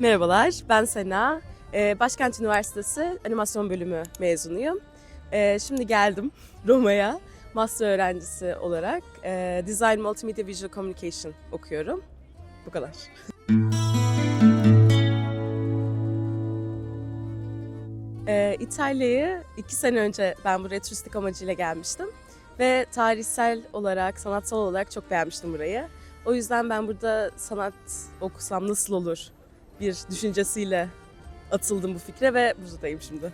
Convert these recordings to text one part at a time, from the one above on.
Merhabalar, ben Sena. Ee, Başkent Üniversitesi Animasyon Bölümü mezunuyum. Ee, Şimdi geldim Roma'ya master öğrencisi olarak. Ee, Design Multimedia Visual Communication okuyorum. Bu kadar. İtalya'yı iki sene önce ben buraya turistik amacıyla gelmiştim. Ve tarihsel olarak, sanatsal olarak çok beğenmiştim burayı. O yüzden ben burada sanat okusam nasıl olur bir düşüncesiyle atıldım bu fikre ve buradayım şimdi.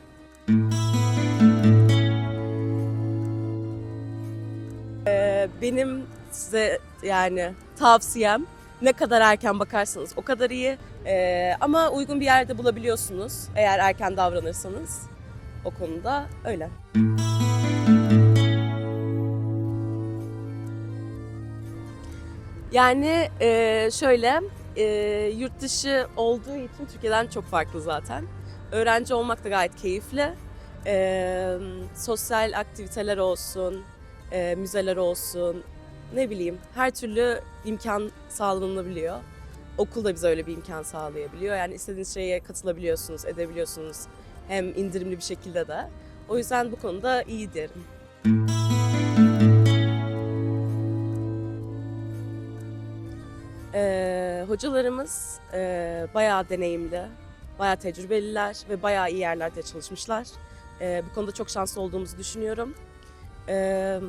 Ee, benim size yani tavsiyem ne kadar erken bakarsanız o kadar iyi. Ee, ama uygun bir yerde bulabiliyorsunuz eğer erken davranırsanız o konuda öyle. Yani e, şöyle e, yurt dışı olduğu için Türkiye'den çok farklı zaten. Öğrenci olmak da gayet keyifli. E, sosyal aktiviteler olsun, e, müzeler olsun, ne bileyim her türlü imkan sağlanabiliyor. Okul da bize öyle bir imkan sağlayabiliyor. Yani istediğiniz şeye katılabiliyorsunuz, edebiliyorsunuz. Hem indirimli bir şekilde de. O yüzden bu konuda iyi derim. Ee, hocalarımız e, bayağı deneyimli, bayağı tecrübeliler ve bayağı iyi yerlerde çalışmışlar. Ee, bu konuda çok şanslı olduğumuzu düşünüyorum. Ee,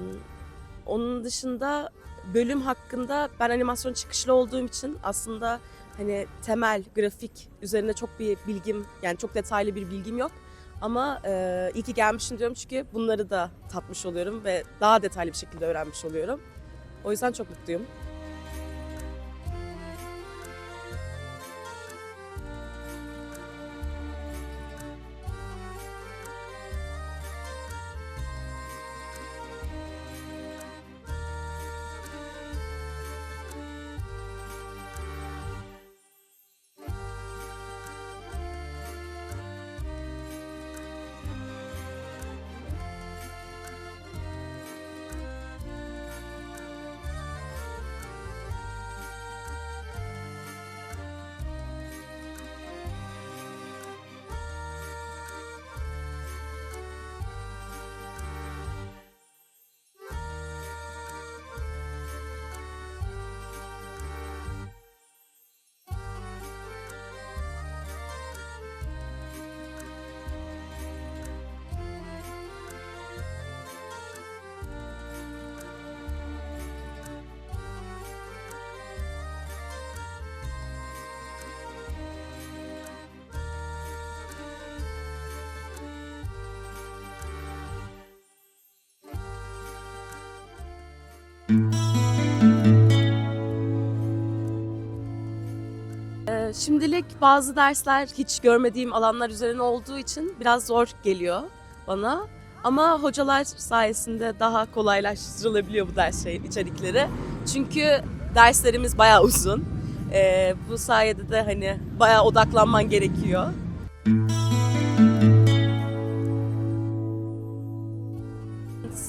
onun dışında bölüm hakkında ben animasyon çıkışlı olduğum için aslında hani temel grafik üzerine çok bir bilgim yani çok detaylı bir bilgim yok. Ama e, iyi ki gelmişim diyorum çünkü bunları da tatmış oluyorum ve daha detaylı bir şekilde öğrenmiş oluyorum. O yüzden çok mutluyum. Şimdilik bazı dersler hiç görmediğim alanlar üzerine olduğu için biraz zor geliyor bana. Ama hocalar sayesinde daha kolaylaştırılabiliyor bu ders şey, içerikleri. Çünkü derslerimiz bayağı uzun. Ee, bu sayede de hani bayağı odaklanman gerekiyor.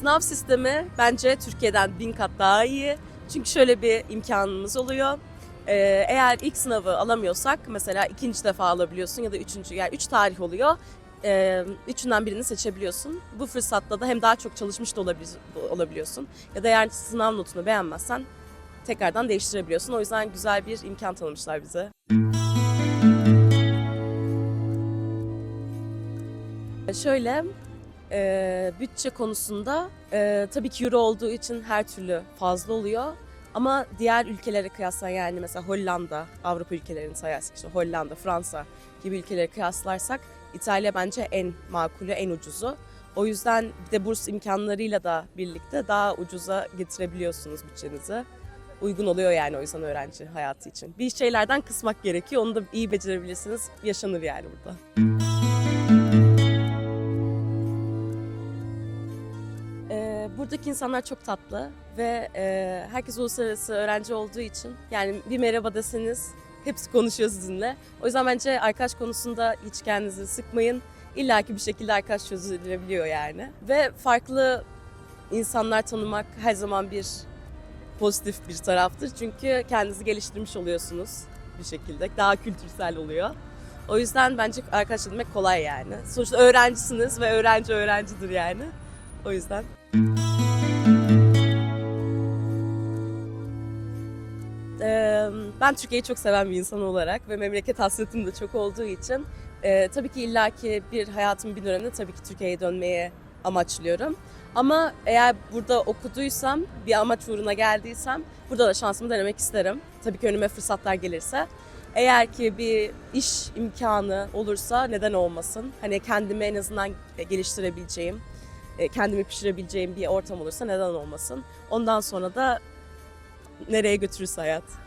Sınav sistemi bence Türkiye'den bin kat daha iyi. Çünkü şöyle bir imkanımız oluyor. Ee, eğer ilk sınavı alamıyorsak mesela ikinci defa alabiliyorsun ya da üçüncü yani üç tarih oluyor. Ee, üçünden birini seçebiliyorsun. Bu fırsatta da hem daha çok çalışmış da olabili- olabiliyorsun ya da eğer sınav notunu beğenmezsen tekrardan değiştirebiliyorsun. O yüzden güzel bir imkan tanımışlar bize. Şöyle e, bütçe konusunda e, tabii ki euro olduğu için her türlü fazla oluyor. Ama diğer ülkelere kıyasla yani mesela Hollanda, Avrupa ülkelerini sayarsak işte Hollanda, Fransa gibi ülkeleri kıyaslarsak İtalya bence en makulü, en ucuzu. O yüzden bir de burs imkanlarıyla da birlikte daha ucuza getirebiliyorsunuz bütçenizi. Uygun oluyor yani o yüzden öğrenci hayatı için. Bir şeylerden kısmak gerekiyor. Onu da iyi becerebilirsiniz. Yaşanır yani burada. Ee, buradaki insanlar çok tatlı ve e, herkes uluslararası öğrenci olduğu için yani bir merhaba deseniz hepsi konuşuyor sizinle. O yüzden bence arkadaş konusunda hiç kendinizi sıkmayın. İlla ki bir şekilde arkadaş çözülebiliyor yani. Ve farklı insanlar tanımak her zaman bir pozitif bir taraftır. Çünkü kendinizi geliştirmiş oluyorsunuz. bir şekilde. Daha kültürsel oluyor. O yüzden bence arkadaş edinmek kolay yani. Sonuçta öğrencisiniz ve öğrenci öğrencidir yani. O yüzden. Ee, ben Türkiye'yi çok seven bir insan olarak ve memleket hasretim de çok olduğu için e, tabii ki illaki bir hayatımın bir döneminde tabii ki Türkiye'ye dönmeye amaçlıyorum. Ama eğer burada okuduysam, bir amaç uğruna geldiysem burada da şansımı denemek isterim. Tabii ki önüme fırsatlar gelirse. Eğer ki bir iş imkanı olursa neden olmasın? Hani kendimi en azından geliştirebileceğim, e, kendimi pişirebileceğim bir ortam olursa neden olmasın? Ondan sonra da nereye götürürse hayat.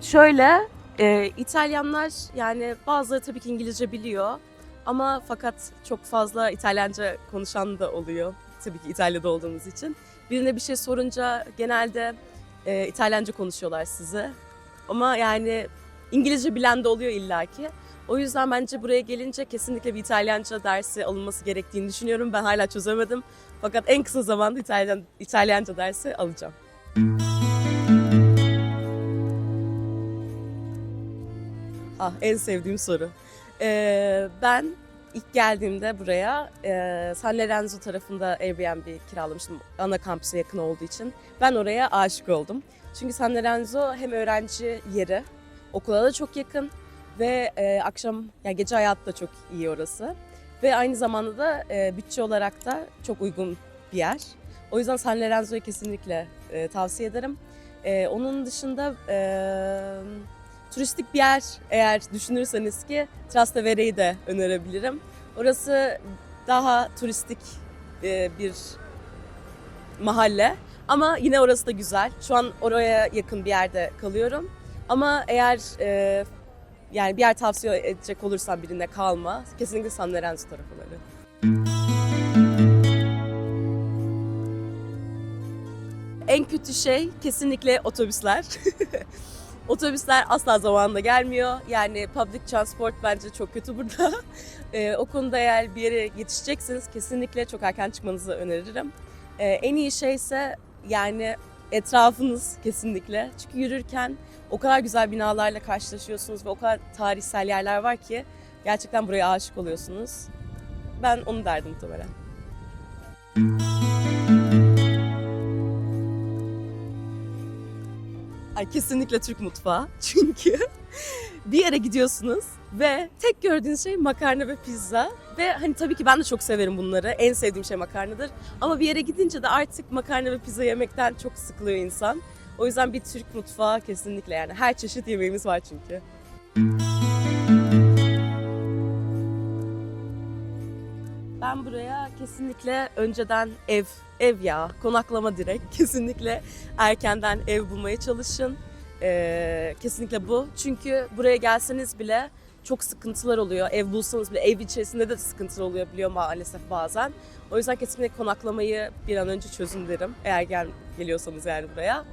Şöyle, e, İtalyanlar yani bazıları tabii ki İngilizce biliyor ama fakat çok fazla İtalyanca konuşan da oluyor. Tabii ki İtalya'da olduğumuz için. Birine bir şey sorunca genelde e, İtalyanca konuşuyorlar size. Ama yani İngilizce bilen de oluyor illaki. O yüzden bence buraya gelince kesinlikle bir İtalyanca dersi alınması gerektiğini düşünüyorum. Ben hala çözemedim. Fakat en kısa zamanda İtalyan, İtalyanca dersi alacağım. Ah en sevdiğim soru. Ee, ben ilk geldiğimde buraya e, San Lorenzo tarafında Airbnb kiralamıştım ana kampüse yakın olduğu için. Ben oraya aşık oldum. Çünkü San Lorenzo hem öğrenci yeri, okula da çok yakın ve e, akşam yani gece hayatı da çok iyi orası. Ve aynı zamanda da e, bütçe olarak da çok uygun bir yer. O yüzden San Lorenzo'yu kesinlikle e, tavsiye ederim. E, onun dışında e, turistik bir yer eğer düşünürseniz ki Trastevere'yi de önerebilirim. Orası daha turistik e, bir mahalle ama yine orası da güzel. Şu an oraya yakın bir yerde kalıyorum. Ama eğer e, yani bir yer tavsiye edecek olursam birine kalma. Kesinlikle San Lorenzo tarafları. En kötü şey kesinlikle otobüsler. Otobüsler asla zamanında gelmiyor. Yani public transport bence çok kötü burada. Ee, o konuda eğer bir yere yetişecekseniz kesinlikle çok erken çıkmanızı öneririm. Ee, en iyi şey ise yani etrafınız kesinlikle. Çünkü yürürken o kadar güzel binalarla karşılaşıyorsunuz ve o kadar tarihsel yerler var ki gerçekten buraya aşık oluyorsunuz. Ben onu derdim muhtemelen. Ay kesinlikle Türk mutfağı. Çünkü bir yere gidiyorsunuz ve tek gördüğünüz şey makarna ve pizza. Ve hani tabii ki ben de çok severim bunları. En sevdiğim şey makarnadır. Ama bir yere gidince de artık makarna ve pizza yemekten çok sıkılıyor insan. O yüzden bir Türk mutfağı kesinlikle yani. Her çeşit yemeğimiz var çünkü. Ben buraya kesinlikle önceden ev, ev ya, konaklama direkt. Kesinlikle erkenden ev bulmaya çalışın. Ee, kesinlikle bu. Çünkü buraya gelseniz bile çok sıkıntılar oluyor. Ev bulsanız bile ev içerisinde de sıkıntılar oluyor biliyor maalesef bazen. O yüzden kesinlikle konaklamayı bir an önce çözün derim. Eğer gel, geliyorsanız yani buraya.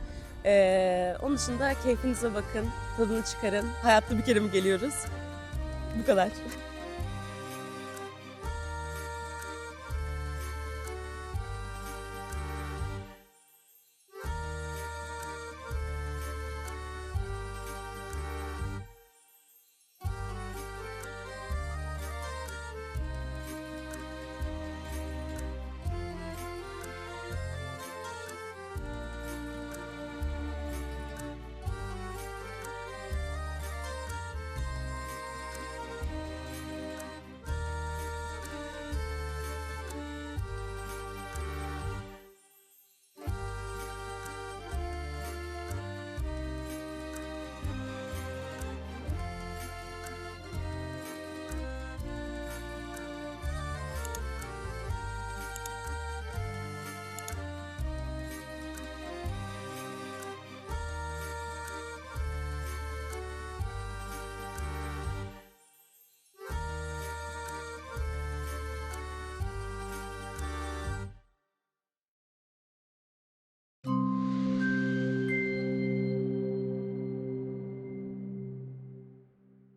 Ee, onun dışında keyfinize bakın, tadını çıkarın. Hayatta bir kere mi geliyoruz? Bu kadar.